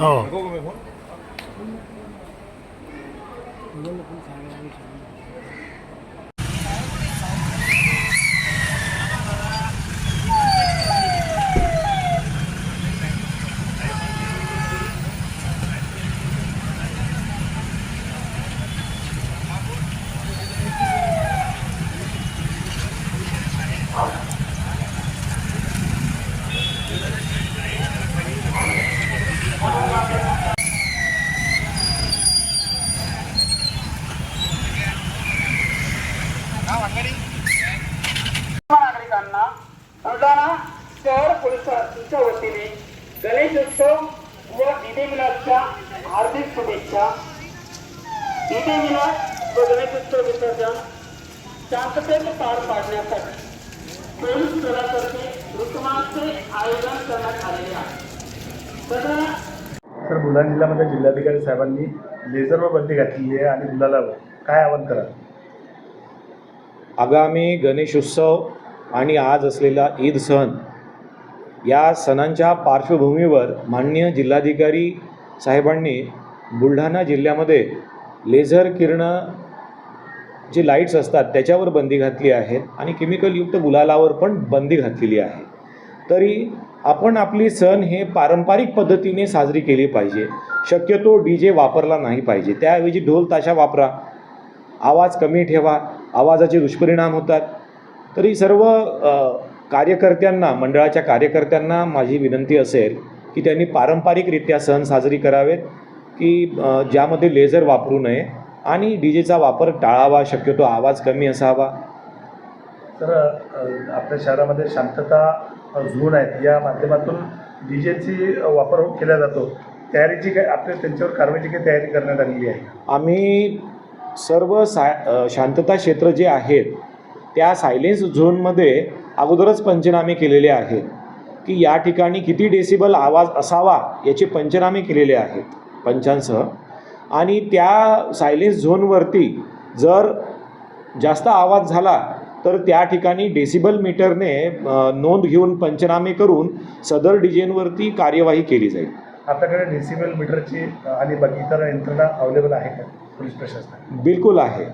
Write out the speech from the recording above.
हो नागरिकांना बुलढाणा शहर पोलिसांच्या वतीने गणेशोत्सव व ईदे मिलादच्या हार्दिक शुभेच्छा. ईदे मिलाद व गणेशोत्सव विसर्जन शांततेने पार पाडण्यासाठी पोलीस दलातर्फे ऋतुमाचे आयोजन करण्यात आलेले आहे. सदर तर बुलढाणा जिल्ह्यामध्ये जिल्हाधिकारी साहेबांनी लेझरवर बंदी घातलेली आहे आणि गुलालावर काय आवाहन करा आगामी गणेशोत्सव आणि आज असलेला ईद सण या सणांच्या पार्श्वभूमीवर माननीय जिल्हाधिकारी साहेबांनी बुलढाणा जिल्ह्यामध्ये लेझर किरणं जे लाईट्स असतात त्याच्यावर बंदी घातली आहे आणि केमिकलयुक्त गुलालावर पण बंदी घातलेली आहे. तरी आपण आपली सण हे पारंपरिक पद्धतीने साजरी केली पाहिजे. शक्यतो डी जे वापरला नाही पाहिजे. त्याऐवजी ढोल ताशा वापरा. आवाज कमी ठेवा. आवाजाचे दुष्परिणाम होतात. तरी सर्व कार्यकर्त्यांना मंडळाच्या कार्यकर्त्यांना माझी विनंती असेल की त्यांनी पारंपरिकरित्या सण साजरी करावेत की ज्यामध्ये लेझर वापरू नये आणि डी जेचा वापर टाळावा शक्यतो आवाज कमी असावा. तर आपल्या शहरामध्ये शांतता झोन आहेत या माध्यमातून डी जेची वापर केला जातो. तयारीची काय आपल्या त्यांच्यावर कारवाईची काही तयारी करण्यात आलेली आहे? आम्ही सर्व सा शांतता क्षेत्र जे आहेत त्या सायलेन्स झोनमध्ये अगोदरच पंचनामे केलेले आहेत. की या ठिकाणी किती डेसिबल आवाज असावा याचे पंचनामे केलेले आहेत. पंचांसह आणि त्या सायलेन्स झोनवरती जर जास्त आवाज झाला तर त्या ठिकाणी डेसिबल मीटरने नोंद घेऊन पंचनामे करून सदर डिजेनवरती कार्यवाही केली जाईल. आपल्याकडे डेसिबल मीटरची आणि बाकी इतर यंत्रणा अवेलेबल आहे का? पोलीस प्रशासनात बिलकुल आहे.